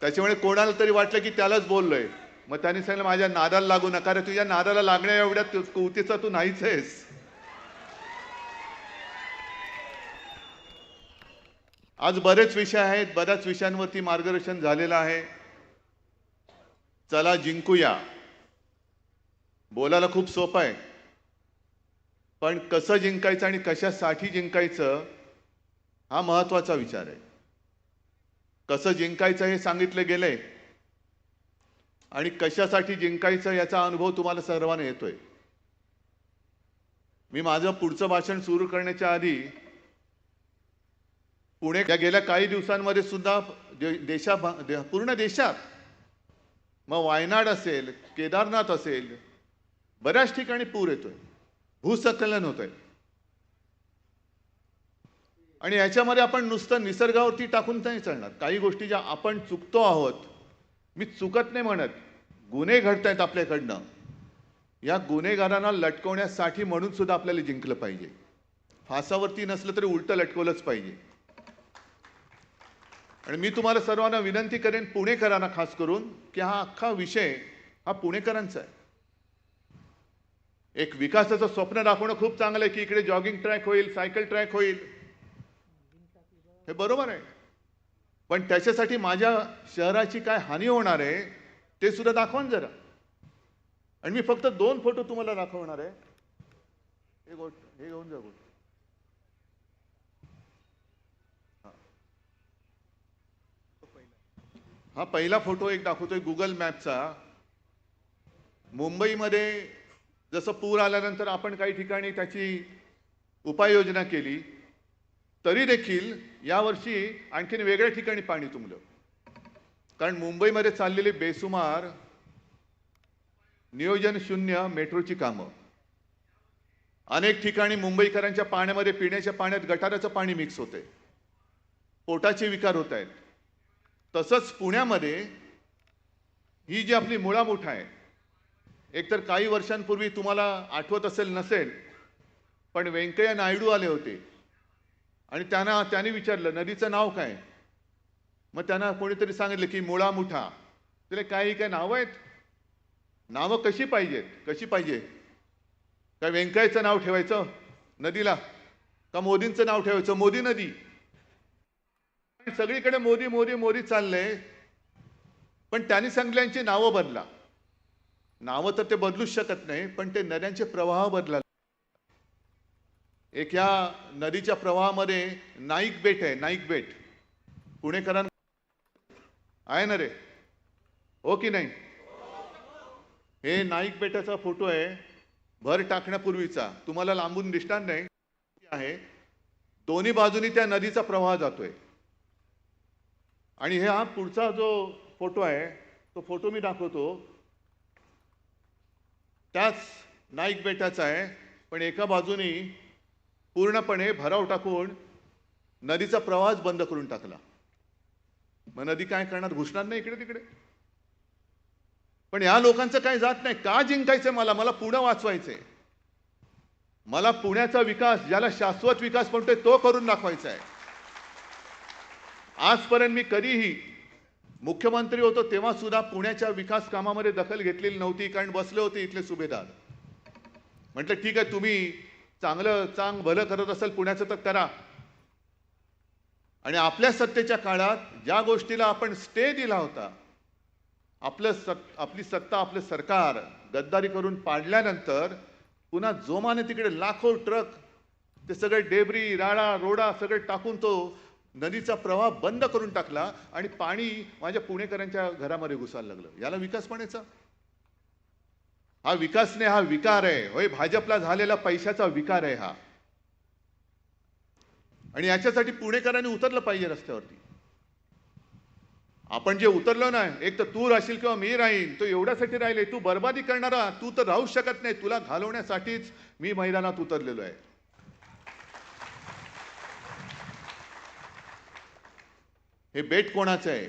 त्याच्यामुळे कोणाला तरी वाटलं की त्यालाच बोललोय. मग त्यांनी सांगितलं माझ्या नादाला लागू नका रे तुझ्या नादाला लागण्या एवढ्या तु- तू नाहीच आहेस. आज बरेच विषय आहेत बऱ्याच विषयांवरती मार्गदर्शन झालेलं आहे. चला जिंकूया. बोलायला खूप सोपं आहे. पण कसं जिंकायचं आणि कशासाठी जिंकायचं हा महत्त्वाचा विचार आहे. कसं जिंकायचं हे सांगितलं गेलंय आणि कशासाठी जिंकायचं याचा अनुभव तुम्हाला सर्वांना येतोय. मी माझं पुढचं भाषण सुरू करण्याच्या आधी पुणे या गेल्या काही दिवसांमध्ये सुद्धा देशा पूर्ण देशात मग वायनाड असेल केदारनाथ असेल बऱ्याच ठिकाणी पूर येतोय. भूसंकलन होत आहे आणि याच्यामध्ये आपण नुसतं निसर्गावरती टाकून नाही चालणार. काही गोष्टी ज्या आपण चुकतो आहोत मी चुकत नाही म्हणत गुन्हे घडत आहेत आपल्याकडनं. या गुन्हेगारांना लटकवण्यासाठी म्हणून सुद्धा आपल्याला जिंकलं पाहिजे. फासावरती नसलं तरी उलटं लटकवलंच पाहिजे. आणि मी तुम्हाला सर्वांना विनंती करेन पुणेकरांना खास करून की हा अख्खा विषय हा पुणेकरांचा आहे. एक विकासाचं स्वप्न दाखवणं खूप चांगलं आहे की इकडे जॉगिंग ट्रॅक होईल सायकल ट्रॅक होईल. हे बरोबर आहे. पण त्याच्यासाठी माझ्या शहराची काय हानी होणार आहे ते सुद्धा दाखवा ना जरा. आणि मी फक्त दोन फोटो तुम्हाला दाखवणार आहे. हे गोष्ट हे घेऊन जा गोष्ट. हा. पहिला फोटो एक दाखवतोय गुगल मॅपचा मुंबईमध्ये जसं पूर आल्यानंतर आपण काही ठिकाणी त्याची उपाययोजना केली. तरी देखील यावर्षी आणखीन वेगळ्या ठिकाणी पाणी तुंबलं. कारण मुंबईमध्ये चाललेली बेसुमार नियोजन शून्य मेट्रोची कामं. अनेक ठिकाणी मुंबईकरांच्या पाण्यामध्ये पिण्याच्या पाण्यात गटाराचं पाणी मिक्स होते पोटाचे विकार होत आहेत. तसंच पुण्यामध्ये ही जी आपली मुळामुठ आहे एकतर काही वर्षांपूर्वी तुम्हाला आठवत असेल नसेल पण व्यंकय्या नायडू आले होते. आणि त्यांना त्यांनी विचारलं नदीचं नाव काय? मग त्यांना कोणीतरी सांगितलं की मुळा मुठा. तिला काही काय नावं आहेत? नावं कशी पाहिजेत? कशी पाहिजे? काय व्यंकय्याचं नाव ठेवायचं? नदीला? का मोदींचं नाव ठेवायचं? मोदी नदी. सगळीकडे मोदी मोदी मोदी चाललंय. पण त्यांनी सांगितल्यांची नावं बदला. नावं तर ते बदलूच शकत नाही पण ते नद्यांचे प्रवाह बदला. एक या नदीच्या प्रवाहामध्ये नाईक बेट आहे नाईक बेट. पुणेकरांना आहे ना रे? हो की नाही? हे नाईक बेटाचा फोटो आहे भर टाकण्यापूर्वीचा. तुम्हाला लांबून दिसणार नाही. आहे. दोन्ही बाजूनी त्या नदीचा प्रवाह जातोय. आणि हे हा पुढचा जो फोटो आहे तो फोटो मी दाखवतो. त्याच नाईक बेटाचा आहे पण एका बाजूनी पूर्णपणे भराव टाकून नदीचा प्रवास बंद करून टाकला. मग नदी काय करणार? घुसणार नाही इकडे तिकडे. पण या लोकांचं काय जात नाही. का जिंकायचंय मला? मला पुणे वाचवायचंय. मला पुण्याचा विकास ज्याला शाश्वत विकास म्हणतोय तो करून दाखवायचा आहे. आजपर्यंत मी कधीही मुख्यमंत्री होतो तेव्हा सुद्धा पुण्याच्या विकास कामामध्ये दखल घेतलेली नव्हती. कारण बसले होते इथले सुभेदार. म्हटलं ठीक आहे तुम्ही चांगलं चांग भलं करत असेल पुण्याचं तर करा. आणि आपल्या सत्तेच्या काळात ज्या गोष्टीला आपण स्टे दिला होता आपलं सत् आपली सत्ता आपलं सरकार गद्दारी करून पाडल्यानंतर पुन्हा जोमाने तिकडे लाखो ट्रक ते सगळे डेबरी राडा रोडा सगळे टाकून तो नदीचा प्रवाह बंद करून टाकला आणि पाणी माझ्या पुणेकरांच्या घरामध्ये घुसायला लागलं. याला विकास म्हणायचा हा विकास नाही हा विकार आहे. होय भाजपला झालेला पैशाचा विकार आहे हा. आणि याच्यासाठी पुणेकरांनी उतरलं पाहिजे रस्त्यावरती. आपण जे उतरलो ना एक तर तू राहशील किंवा मी राहीन तो एवढ्यासाठी राहिले तू बर्बादी करणारा तू तर राहू शकत नाही तुला घालवण्यासाठीच मी मैदानात उतरलेलो आहे. हे बेट कोणाचं आहे?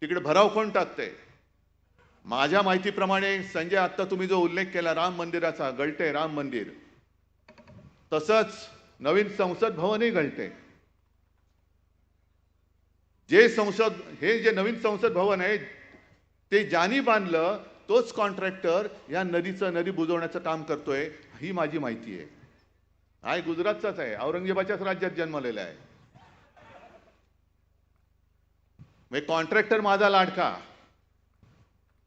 तिकडे भराव कोण टाकतंय? माझ्या माहितीप्रमाणे संजय आत्ता तुम्ही जो उल्लेख केला राम मंदिराचा गळते राम मंदिर. तसंच नवीन संसद भवनही गळते. जे संसद हे जे नवीन संसद भवन आहे ते ज्यानी बांधलं तोच कॉन्ट्रॅक्टर या नदीचं नदी बुजवण्याचं काम करतोय ही माझी माहिती आहे. हा गुजरातचाच आहे औरंगजेबाच्याच राज्यात जन्मलेला आहे. म्हणजे कॉन्ट्रॅक्टर माझा लाडका.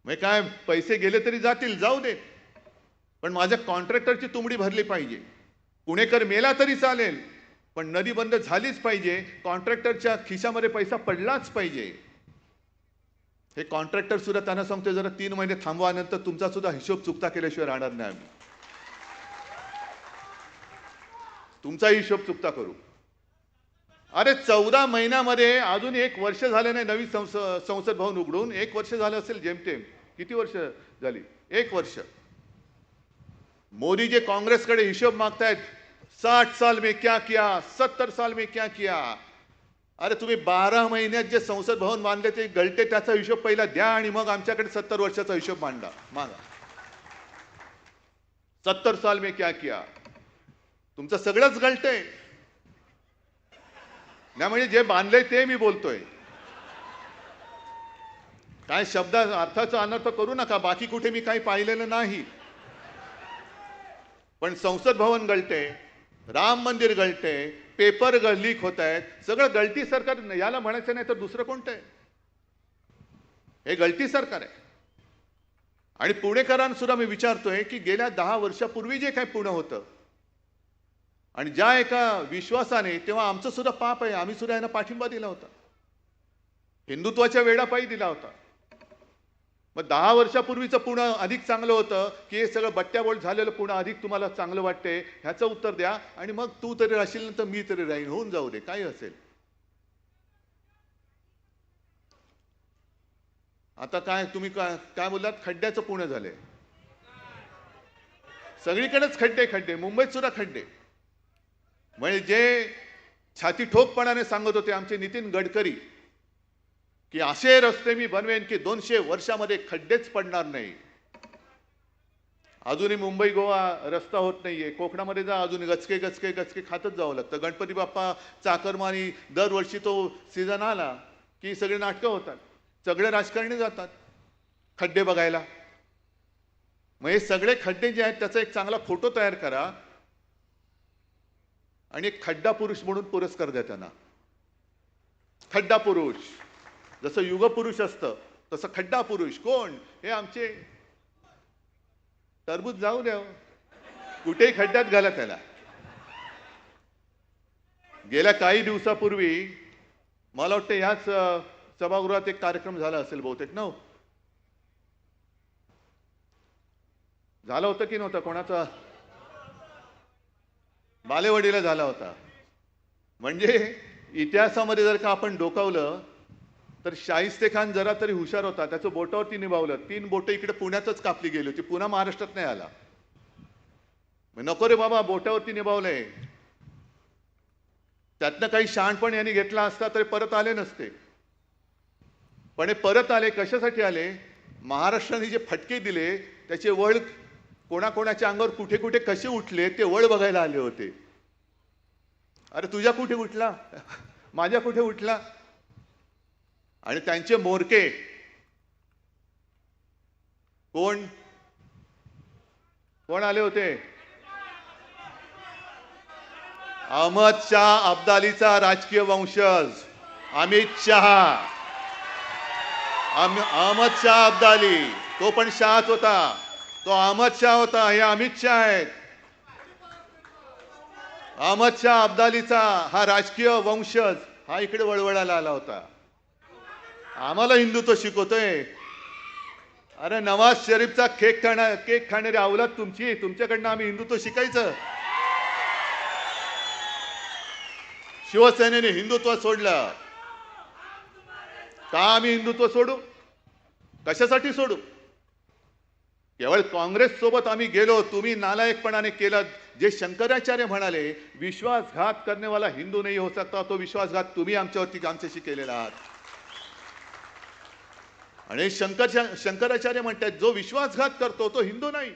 म्हणजे काय पैसे गेले तरी जातील जाऊ दे. पण माझ्या कॉन्ट्रॅक्टरची तुंबडी भरली पाहिजे. पुणेकर मेला तरी चालेल पण नदी बंद झालीच पाहिजे. कॉन्ट्रॅक्टरच्या खिशामध्ये पैसा पडलाच पाहिजे. हे कॉन्ट्रॅक्टर सुद्धा त्यांना सांगतोय जरा तीन महिने थांबवा नंतर तुमचा सुद्धा हिशोब चुकता केल्याशिवाय राहणार नाही आम्ही. तुमचा हिशोब चुकता करू. अरे चौदा महिन्यामध्ये अजून एक वर्ष झालं नाही नवीन संसद भवन उघडून. एक वर्ष झालं असेल जेमतेम. किती वर्ष झाली? एक वर्ष. मोदी जे काँग्रेसकडे हिशोब मागतायत साठ साल में क्या किया सत्तर साल में क्या किया? अरे तुम्ही बारा महिन्यात जे संसद भवन बांधले ते गळते त्याचा हिशोब पहिला द्या आणि मग आमच्याकडे सत्तर वर्षाचा हिशोब मांडा. मागा. सत्तर साल में क्या किया? तुमचं सगळंच गळतंय. नाही म्हणजे जे बांधलंय ते मी बोलतोय. काय शब्द अर्थाचा अनर्थ करू नका. बाकी कुठे मी काही पाहिलेलं नाही. पण संसद भवन गळते राम मंदिर गळते पेपर लीक होत आहेत. सगळं गळती सरकार याला म्हणायचं नाही तर दुसरं कोणतं आहे? हे गळती सरकार आहे. आणि पुणेकरांसुद्धा मी विचारतोय की गेल्या दहा वर्षापूर्वी जे काही पुणे होतं आणि ज्या एका विश्वासाने तेव्हा आमचं सुद्धा पाप आहे. आम्ही सुद्धा यांना पाठिंबा दिला होता. हिंदुत्वाच्या वेळापायी दिला होता. मग दहा वर्षापूर्वीचं पुणं अधिक चांगलं होतं की हे सगळं बट्ट्याबोट झालेलं पुणं अधिक तुम्हाला चांगलं वाटते ह्याचं उत्तर द्या. आणि मग तू तरी राहशील तर मी तरी राहीन होऊन जाऊ दे काय असेल. आता काय तुम्ही काय काय बोललात? खड्ड्याचं पुणे झाले सगळीकडेच खड्डे खड्डे. मुंबईत सुद्धा खड्डे. म्हणजे जे छाती ठोकपणाने सांगत होते आमचे नितीन गडकरी की असे रस्ते मी बनवेन की दोनशे वर्षामध्ये खड्डेच पडणार नाही. अजूनही मुंबई गोवा रस्ता होत नाहीये. कोकणामध्ये जा अजून गचके गचके गचके खातच जावं लागतं. गणपती बाप्पा चाकरमानी दरवर्षी तो सीझन आला की सगळे नाटकं होतात. सगळे राजकारणी जातात खड्डे बघायला. मग हे सगळे खड्डे जे आहेत त्याचा एक चांगला फोटो तयार करा. आणि एक खड्डा पुरुष म्हणून पुरस्कार द्या त्यांना. खड्डा पुरुष. जसं युगपुरुष असतं तसं खड्डा पुरुष. कोण? हे आमचे टरबूज जाऊ द्या हो. कुठेही खड्ड्यात घाला त्याला. गेल्या काही दिवसापूर्वी मला वाटतं ह्याच सभागृहात एक कार्यक्रम झाला असेल बहुतेक ना झालं होतं की नव्हतं कोणाचा? बालेवाडीला झाला होता. म्हणजे इतिहासामध्ये जर का आपण डोकावलं तर शाहिस्ते खान जरा तरी हुशार होता. त्याचं बोटावरती निभावलं. तीन बोटं इकडे पुण्यातच कापली गेली होती. पुन्हा महाराष्ट्रात नाही आला. नको रे बाबा बोटावरती निभावलंय. त्यातनं काही शहाणपण यांनी घेतला असता तरी परत आले नसते. पण हे परत आले कशासाठी आले? महाराष्ट्राने जे फटके दिले त्याचे वळ कोणाकोणाच्या अंगावर कुठे कुठे कसे उठले ते वळ बघायला आले होते. अरे तुझ्या कुठे उठला? माझ्या कुठे उठला? आणि त्यांचे मोरके. कोण? कोण आले होते? अहमद शाह अब्दालीचा राजकीय वंशज अमित शहा. अहमद शाह अब्दाली तो पण शहाच होता. तो अहमद शाह होता हे अमित शाह आहेत. अहमद शाह अब्दालीचा हा राजकीय वंशज हा इकडे वळवळायला आला होता. आम्हाला हिंदुत्व शिकवतोय. अरे नवाज शरीफचा केक खाणार केक खाणारी अवलाद तुमची तुमच्याकडनं आम्ही हिंदुत्व शिकायचं. शिवसेनेने हिंदुत्व सोडलं. का आम्ही हिंदुत्व सोडू? कशासाठी सोडू? केवळ काँग्रेस सोबत आम्ही गेलो तुम्ही नालायकपणाने केलं. जे शंकराचार्य म्हणाले विश्वासघात करणेवाला हिंदू नाही हो सकता तो विश्वासघात तुम्ही आमच्यावरती आमच्याशी केलेला आहात. आणि शंकर शंकराचार्य म्हणतात जो विश्वासघात करतो तो हिंदू नाही.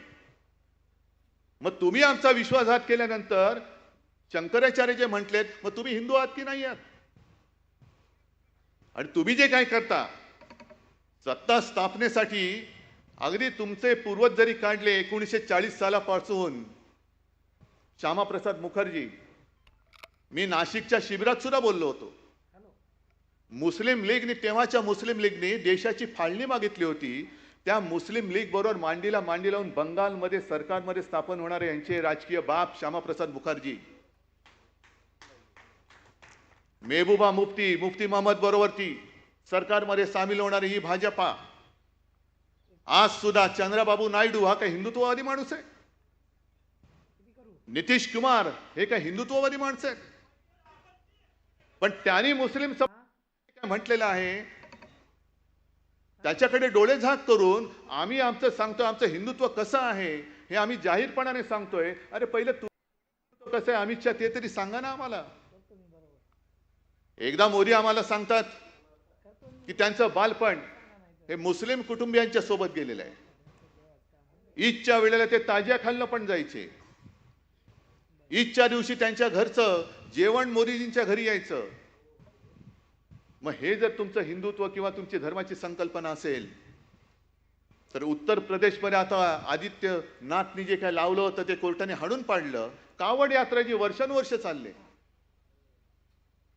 मग तुम्ही आमचा विश्वासघात केल्यानंतर शंकराचार्य जे म्हटलेत मग तुम्ही हिंदू आहात की नाही आहात? आणि तुम्ही जे काय करता सत्ता स्थापनेसाठी अगदी तुमचे पूर्वज जरी काढले एकोणीसशे चाळीस सालापासून. श्यामाप्रसाद मुखर्जी मी नाशिकच्या शिबिरात सुद्धा बोललो होतो. मुस्लिम लीगने तेव्हाच्या मुस्लिम लीगने देशाची फाळणी मागितली होती. त्या मुस्लिम लीग बरोबर मांडीला मांडी लावून बंगालमध्ये सरकारमध्ये स्थापन होणारे यांचे राजकीय बाप श्यामाप्रसाद मुखर्जी. मेहबूबा मुफ्ती मुफ्ती महम्मद बरोबर ती. सरकारमध्ये सामील होणारी ही भाजपा. आज सुद्धा चंद्रबाबू नायडू हा काय हिंदुत्ववादी माणूस आहे. नितीश कुमार हे काय हिंदुत्ववादी माणसं आहेत. पण त्यांनी मुस्लिम सम म्हटलेलं आहे त्याच्याकडे डोळे झाक करून आम्ही आमचं सांगतोय आमचं हिंदुत्व कसं आहे हे आम्ही जाहीरपणाने सांगतोय. अरे पहिले तू कसं आहे अमित शहा ते तरी सांगा ना आम्हाला. एकदा मोदी आम्हाला सांगतात की त्यांचं बालपण हे मुस्लिम कुटुंबियांच्या सोबत गेलेलं आहे. ईदच्या वेळेला ते ताज्या खाल्लं पण जायचे. ईदच्या दिवशी त्यांच्या घरचं जेवण मोदीजींच्या घरी यायचं. मग हे जर तुमचं हिंदुत्व किंवा तुमची धर्माची संकल्पना असेल तर उत्तर प्रदेशमध्ये आता आदित्य नाथनी जे काय लावलं होतं ते कोर्टाने हाणून पाडलं. कावड यात्रा जी वर्षानुवर्ष चालले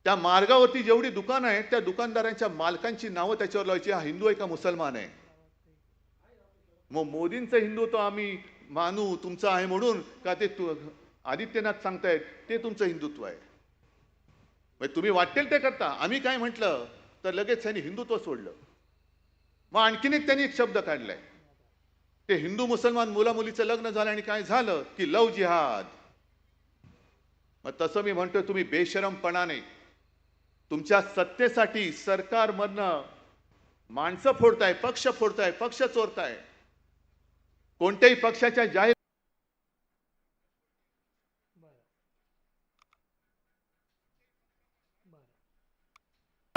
त्या मार्गावरती जेवढी दुकानं आहेत त्या दुकानदारांच्या मालकांची नावं त्याच्यावर लावायची. हा हिंदू आहे का मुसलमान आहे? मग मोदींचं हिंदुत्व आम्ही मानू तुमचं आहे म्हणून का ते आदित्यनाथ सांगतायत ते तुमचं हिंदुत्व आहे. म्हणजे तुम्ही वाटेल ते करता. आम्ही काय म्हटलं तर लगेच त्यांनी हिंदुत्व सोडलं. मग आणखीन एक त्यांनी एक शब्द काढलाय. ते हिंदू मुसलमान मुला मुलीचं लग्न झालं आणि काय झालं? की लव जिहाद. मग तसं मी म्हणतोय तुम्ही बेशरमपणाने तुमच्या सत्तेसाठी सरकारमधनं माणसं फोडताय पक्ष फोडताय पक्ष चोरताय. कोणत्याही पक्षाच्या जाहीर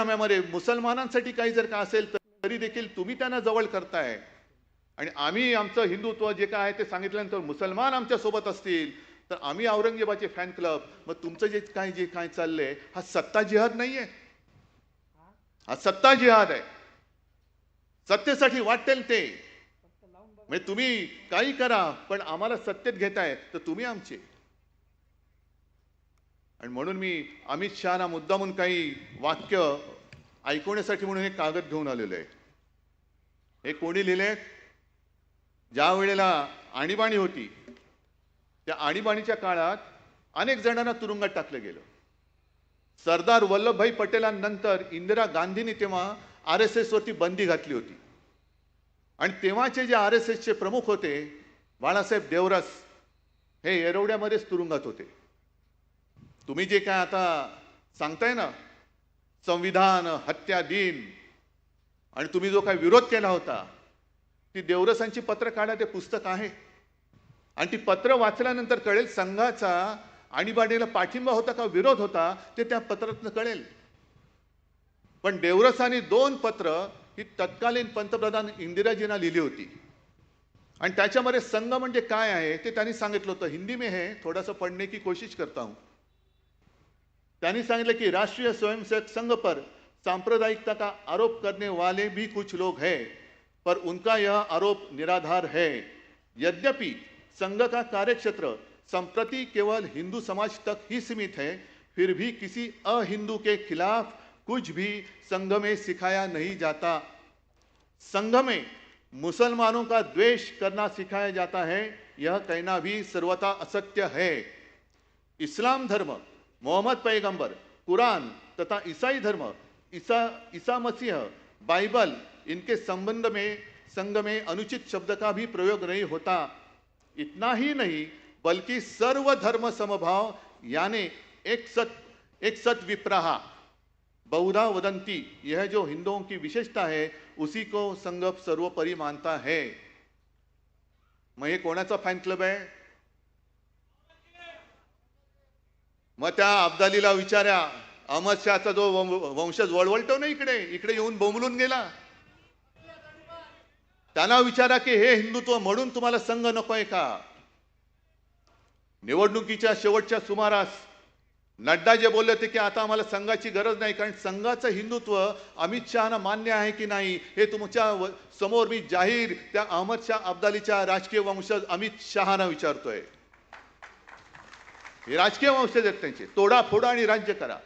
मध्ये मुसलमानांसाठी काही जर का असेल तर तरी देखील तुम्ही त्यांना जवळ करताय. आणि आम्ही आमचं हिंदुत्व जे काय आहे ते सांगितल्यानंतर मुसलमान आमच्यासोबत असतील तर आम्ही औरंगजेबाचे फॅन क्लब मग तुमचं जे काय जे काय चाललंय हा सत्ता जिहाद नाहीये. हा सत्ता जिहाद आहे. सत्तेसाठी वाटेल ते. म्हणजे तुम्ही काही करा पण आम्हाला सत्तेत घेताय तर तुम्ही आमचे. आणि म्हणून मी अमित शहाना मुद्दामून काही वाक्य ऐकवण्यासाठी म्हणून हे कागद घेऊन आलेलो आहे. हे कोणी लिहिले ज्या वेळेला आणीबाणी होती त्या आणीबाणीच्या काळात अनेक जणांना तुरुंगात टाकलं गेलं. सरदार वल्लभभाई पटेलांनंतर इंदिरा गांधींनी तेव्हा आर एस एसवरती बंदी घातली होती. आणि तेव्हाचे जे आर एस एसचे प्रमुख होते बाळासाहेब देवरस हे येरवड्यामध्येच तुरुंगात होते. तुम्ही जे काय आता सांगताय ना संविधान हत्या दिन आणि तुम्ही जो काय विरोध केला होता ती देवरसांची पत्र काढा ते पुस्तक आहे. आणि ती पत्र वाचल्यानंतर कळेल संघाचा आणीबाणीला पाठिंबा होता का विरोध होता ते त्या पत्रातनं कळेल. पण देवरसांनी दोन पत्र ही तत्कालीन पंतप्रधान इंदिराजींना लिहिली होती. आणि त्याच्यामध्ये संघ म्हणजे काय आहे ते त्यांनी सांगितलं होतं. हिंदी में हे थोडासा पडणे की कोशिश करता हूं. त्यांनी सांगितलं की राष्ट्रीय स्वयंसेवक संघ पर सांप्रदायिकता का आरोप करने वाले भी कुछ लोग हैं, पर उनका यह आरोप निराधार है। यद्यपि संघ का कार्यक्षेत्र संप्रति केवल हिंदू समाज तक ही सीमित है, फिर भी किसी अहिंदू के खिलाफ कुछ भी संघ में सिखाया नहीं जाता। संघ में मुसलमानों का द्वेष करना सिखाया जाता है, यह कहना भी सर्वथा असत्य है। इस्लाम धर्म मोहम्मद पैगंबर, कुरान तथा ईसाई धर्म, ईसा ईसा मसीह, बाइबल, इनके संबंध में, संघ में अनुचित शब्द का भी प्रयोग नहीं होता। इतना ही नहीं, बल्कि सर्व धर्म समभाव, यानी एक सत एक सत विप्रहा, बहुधा वदंती, यह जो हिंदुओं की विशेषता है, उसी को संघ सर्वोपरि मानता है। मग हे कोणाचा फॅन क्लब आहे मग त्या अब्दालीला विचारा अहमद शहाचा जो वंशज वळवळतो ना इकडे इकडे येऊन बोंबलून गेला. त्यांना विचारा की हे हिंदुत्व म्हणून तुम्हाला संघ नकोय का? निवडणुकीच्या शेवटच्या सुमारास नड्डा जे बोलले होते की आता आम्हाला संघाची गरज नाही कारण संघाचं हिंदुत्व अमित शहाना मान्य आहे की नाही हे तुमच्यासमोर मी जाहीर त्या अहमद शाह अब्दालीच्या राजकीय वंशज अमित शहाना विचारतोय. हे राजकीय वंशज आहेत त्यांचे. तोडा फोडा आणि राज्य करा.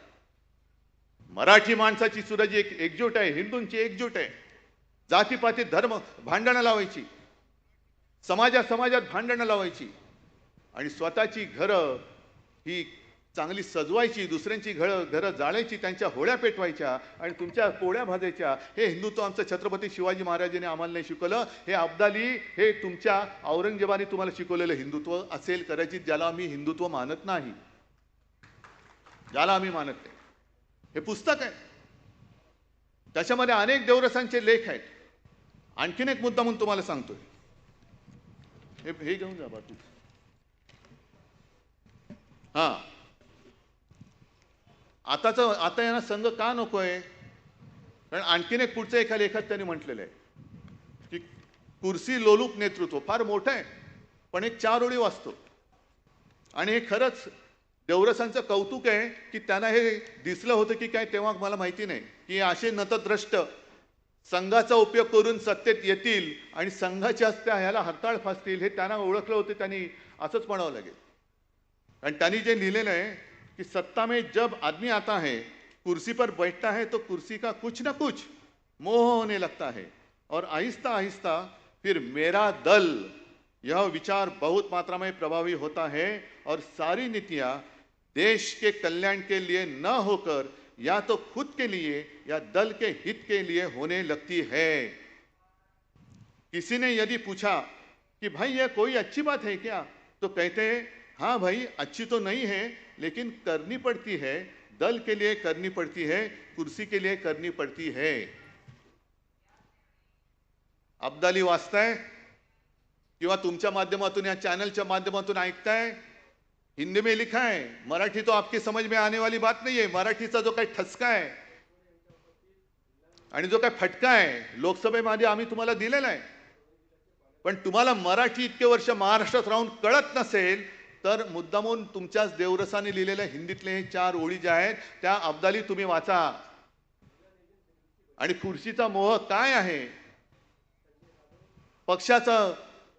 मराठी माणसाची सुद्धा जी एक एकजूट आहे हिंदूंची एकजूट आहे. जातीपाती धर्म भांडणं लावायची. समाजा समाजात भांडणं लावायची. आणि स्वतःची घरं ही चांगली सजवायची दुसऱ्यांची घरं घरं जाळायची त्यांच्या होळ्या पेटवायच्या आणि तुमच्या पोळ्या भाजायच्या. हे हिंदुत्व आमचं छत्रपती शिवाजी महाराजांनी आम्हाला नाही शिकवलं. हे अब्दाली हे तुमच्या औरंगजेबाने तुम्हाला शिकवलेलं हिंदुत्व असेल कदाचित ज्याला आम्ही हिंदुत्व मानत नाही. ज्याला आम्ही मानत नाही. हे पुस्तक आहे. त्याच्यामध्ये अनेक देवरसांचे लेख आहेत. आणखीन एक मुद्दा म्हणून तुम्हाला सांगतोय. हे हे घेऊन जा बाकी. हा. आताचं आता यांना संघ का नको आहे कारण आणखीन एक पुढचं एका लेखात त्यांनी म्हटलेलं आहे की कुर्सी लोलूप नेतृत्व फार मोठं आहे पण एक चार ओळी वाचतो. आणि हे खरंच देवरसांचं कौतुक आहे की त्यांना हे दिसलं होतं की काय तेव्हा मला माहिती नाही की असे नतद्रष्ट संघाचा उपयोग करून सत्तेत येतील आणि संघाच्या असत्या ह्याला हरताळ फासतील हे त्यांना ओळखलं होतं त्यांनी असंच म्हणावं लागेल. आणि त्यांनी जे लिहिलेलं आहे कि सत्ता में जब आदमी आता है, कुर्सी पर बैठता है तो कुर्सी का कुछ ना कुछ मोह होने लगता है और आहिस्ता आहिस्ता फिर मेरा दल, यह विचार बहुत मात्रा में प्रभावी होता है और सारी नीतियाँ देश के कल्याण के लिए न होकर या तो खुद के लिए या दल के हित के लिए होने लगती है। किसी ने यदि पूछा कि भाई, यह कोई अच्छी बात है क्या? तो कहते हैं हाँ भाई, अच्छी तो नहीं है लेकिन करनी पड़ती है दल के लिए करनी पड़ती है कुर्सी के लिए करनी पड़ती है। अब्दाली वाचताय किंवा तुमच्या माध्यमातून या चॅनलच्या माध्यमातून ऐकताय हिंदी में लिखा है मराठी तो आपकी समझ में आने वाली बात नहीं है मराठीचा जो काही ठसका आहे आणि जो काही फटका आहे लोकसभेमध्ये आम्ही तुम्हाला दिलेला आहे पण तुम्हाला मराठी इतके वर्ष महाराष्ट्रात राहून कळत नसेल तर मुद्दामून तुमच्याच देवरसाने लिहिलेल्या हिंदीतले हे चार ओळी ज्या आहेत त्या अब्दाली तुम्ही वाचा. आणि खुर्शीचा मोह काय आहे? पक्षाचा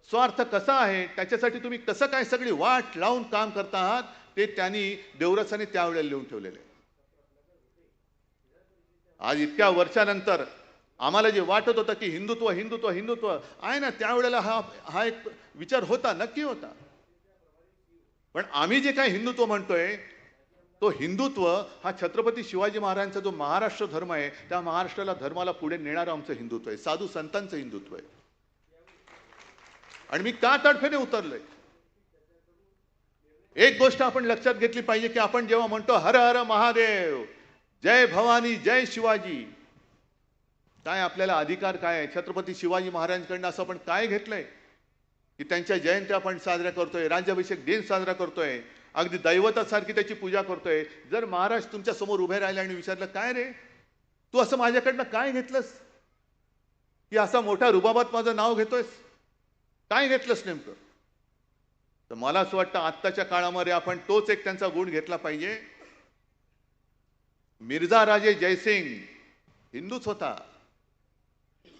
स्वार्थ कसा आहे? त्याच्यासाठी तुम्ही कसं काय सगळी वाट लावून काम करता आहात? ते त्यांनी देवरसाने त्यावेळेला लिहून ठेवलेले. आज इतक्या वर्षानंतर आम्हाला जे वाटत होतं की हिंदुत्व हिंदुत्व हिंदुत्व आहे ना त्यावेळेला हा हा एक विचार होता नक्की होता. पण आम्ही जे काय हिंदुत्व म्हणतोय तो हिंदुत्व हा छत्रपती शिवाजी महाराजांचा जो महाराष्ट्र धर्म आहे त्या महाराष्ट्राला धर्माला पुढे नेणारं आमचं हिंदुत्व आहे. साधू संतांचं हिंदुत्व आहे. आणि मी का तडफेने उतरलोय. एक गोष्ट आपण लक्षात घेतली पाहिजे की आपण जेव्हा म्हणतो हर हर महादेव जय भवानी जय शिवाजी काय आपल्याला अधिकार काय आहे? छत्रपती शिवाजी महाराजांकडनं असं आपण काय घेतलंय? की त्यांच्या जयंत्या आपण साजऱ्या करतोय राज्याभिषेक दिन साजरा करतोय अगदी दैवतासारखी त्याची पूजा करतोय. जर महाराज तुमच्यासमोर उभे राहिले आणि विचारलं काय रे? तू असं माझ्याकडनं काय घेतलंस? की असा मोठा रुबाबात माझं नाव घेतोयस? काय घेतलंस नेमकं? तर मला असं वाटतं आत्ताच्या काळामध्ये आपण तोच एक त्यांचा गुण घेतला पाहिजे. मिर्झा राजे जयसिंग हिंदूच होता.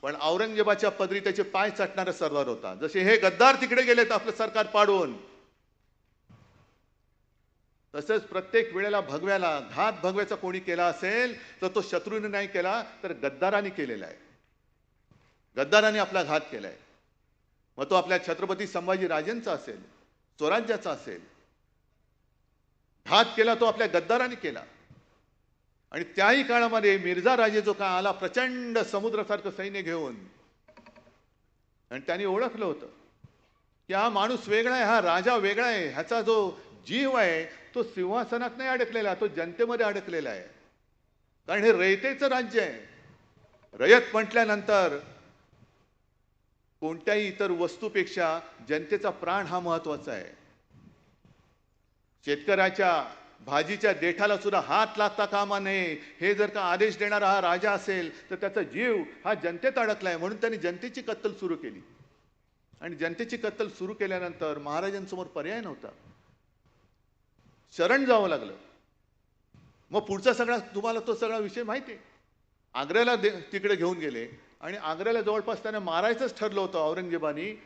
पण औरंगजेबाच्या पदरी त्याचे पाय चाटणारा सरदार होता. जसे हे गद्दार तिकडे गेले तर आपलं सरकार पाडून. तसंच प्रत्येक वेळेला भगव्याला घात भगव्याचा कोणी केला असेल तर तो शत्रूने नाही केला तर गद्दाराने केलेला आहे. गद्दाराने आपला घात केलाय. मग तो आपल्या छत्रपती संभाजी राजेंचा असेल स्वराज्याचा असेल. घात केला तो आपल्या गद्दाराने केला. आणि त्याही काळामध्ये मिर्झा राजे जो का आला प्रचंड समुद्रासारखं सैन्य घेऊन. आणि त्यांनी ओळखलं होतं. की हा माणूस वेगळा आहे हा राजा वेगळा आहे ह्याचा जो जीव आहे तो सिंहासनात नाही अडकलेला तो जनतेमध्ये अडकलेला आहे. कारण हे रयतेचं राज्य आहे. रयत म्हटल्यानंतर कोणत्याही इतर वस्तूपेक्षा जनतेचा प्राण हा महत्त्वाचा आहे. शेतकऱ्याच्या भाजीच्या देठाला सुद्धा हात लागता कामा नये. हे जर का आदेश देणारा हा राजा असेल तर त्याचा जीव हा जनतेत अडकला आहे म्हणून त्यांनी जनतेची कत्तल सुरू केली. आणि जनतेची कत्तल सुरू केल्यानंतर महाराजांसमोर पर्याय नव्हता. शरण जावं लागलं. मग पुढचा सगळा तुम्हाला तो सगळा विषय माहिती आहे. आग्र्याला दे तिकडे घेऊन गेले. आणि आग्र्याला जवळपास त्यांना मारायचंच ठरलं होतं औरंगजेबानी.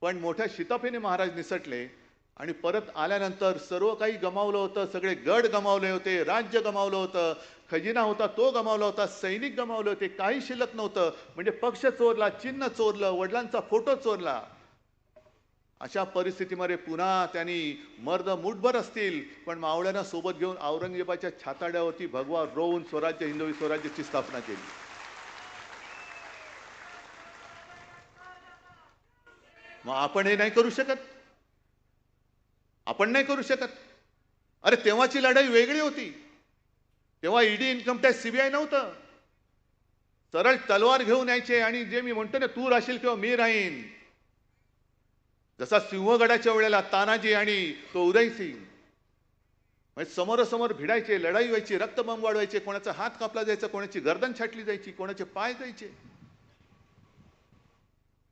पण मोठ्या शिताफीने महाराज निसटले. आणि परत आल्यानंतर सर्व काही गमावलं होतं सगळे गड गमावले होते राज्य गमावलं होतं खजिना होता तो गमावला होता सैनिक गमावले होते काही शिल्लक नव्हतं. म्हणजे पक्ष चोरला चिन्ह चोरलं वडिलांचा फोटो चोरला. अशा परिस्थितीमध्ये पुन्हा त्यांनी मर्द मुठभर असतील पण मावळ्यांना सोबत घेऊन औरंगजेबाच्या छाताड्यावरती भगवा रोवून स्वराज्य हिंदवी स्वराज्याची स्थापना केली. मग आपण हे नाही करू शकत? आपण नाही करू शकत. अरे तेव्हाची लढाई वेगळी होती. तेव्हा ईडी इन्कम टॅक्स सीबीआय नव्हतं. सरळ तलवार घेऊन यायचे आणि जे मी म्हणतो ना तू राहशील किंवा मी राहीन. जसा सिंहगडाच्या वेळेला तानाजी आणि तो उदयसिंग म्हणजे समोरासमोर भिडायचे लढाई व्हायची रक्तबंब वाढवायचे कोणाचा हात कापला जायचा कोणाची गर्दन छाटली जायची कोणाचे पाय जायचे.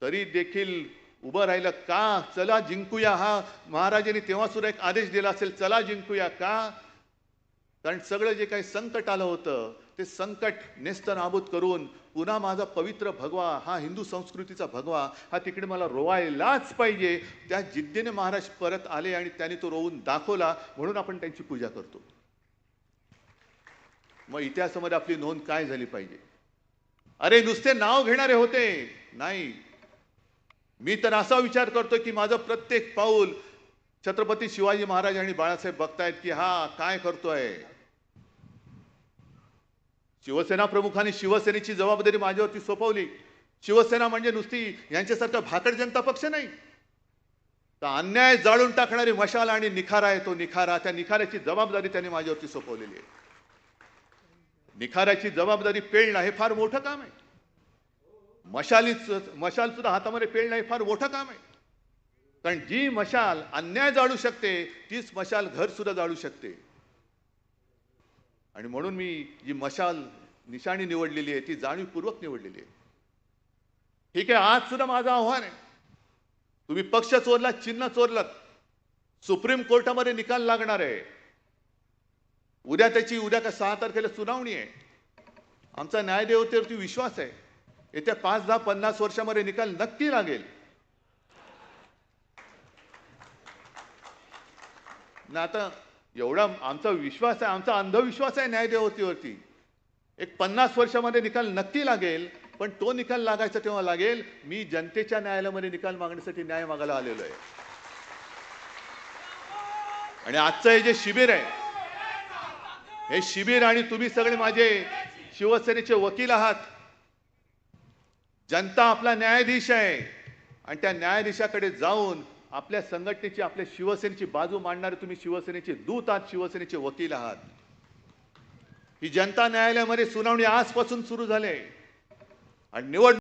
तरी देखील उभं राहिलं का? चला जिंकूया हा. महाराजांनी तेव्हा सुद्धा एक आदेश दिला असेल चला जिंकूया का? कारण सगळं जे काही संकट आलं होतं ते संकट नेस्त नाबूद करून पुन्हा माझा पवित्र भगवा हा हिंदू संस्कृतीचा भगवा हा तिकडे मला रोवायलाच पाहिजे. त्या जिद्दीने महाराज परत आले आणि त्याने तो रोवून दाखवला. म्हणून आपण त्यांची पूजा करतो. मग इतिहासामध्ये आपली नोंद काय झाली पाहिजे? अरे नुसते नाव घेणारे होते. नाही. मी तर असा विचार करतो की माझं प्रत्येक पाऊल छत्रपती शिवाजी महाराज आणि बाळासाहेब बघतायत की हा काय करतोय? शिवसेना प्रमुखांनी शिवसेनेची जबाबदारी माझ्यावरती सोपवली. शिवसेना म्हणजे नुसती यांच्यासारखा भाकड जनता पक्ष नाही. तर अन्याय जाळून टाकणारी मशाल आणि निखारा आहे तो निखारा. त्या निखाऱ्याची जबाबदारी त्याने माझ्यावरती सोपवलेली आहे. निखाऱ्याची जबाबदारी पेळणं हे फार मोठं काम आहे. मशालीच मशाल सुद्धा हातामध्ये पेळणं हे फार मोठं काम आहे. कारण जी मशाल अन्याय जाळू शकते तीच मशाल घर सुद्धा जाळू शकते. आणि म्हणून मी जी मशाल निशाणी निवडलेली आहे ती जाणीवपूर्वक निवडलेली आहे. ठीक आहे आज सुद्धा माझं आव्हान आहे. तुम्ही पक्ष चोरला चिन्ह चोरलं सुप्रीम कोर्टामध्ये निकाल लागणार आहे. उद्या त्याची उद्या का सहा तारखेला सुनावणी आहे. आमचा न्यायदेवतेवरती विश्वास आहे. येत्या पाच दहा पन्नास वर्षामध्ये निकाल नक्की लागेल. ना आता एवढा आमचा विश्वास आहे आमचा अंधविश्वास आहे न्यायदेवतीवरती. एक पन्नास वर्षामध्ये निकाल नक्की लागेल पण तो निकाल लागायचा तेव्हा लागेल मी जनतेच्या न्यायालयामध्ये निकाल मागण्यासाठी न्याय मागायला आलेलो आहे. आणि आजचं हे जे शिबिर आहे हे शिबिर आणि तुम्ही सगळे माझे शिवसेनेचे वकील आहात. जनता आपला न्यायाधीश आहे. आणि त्या न्यायाधीशाकडे जाऊन आपल्या संघटनेची आपल्या शिवसेनेची बाजू मांडणारे तुम्ही शिवसेनेचे दूत आहात शिवसेनेचे वकील आहात. ही जनता न्यायालयामध्ये सुनावणी आजपासून सुरू झाले आणि निवड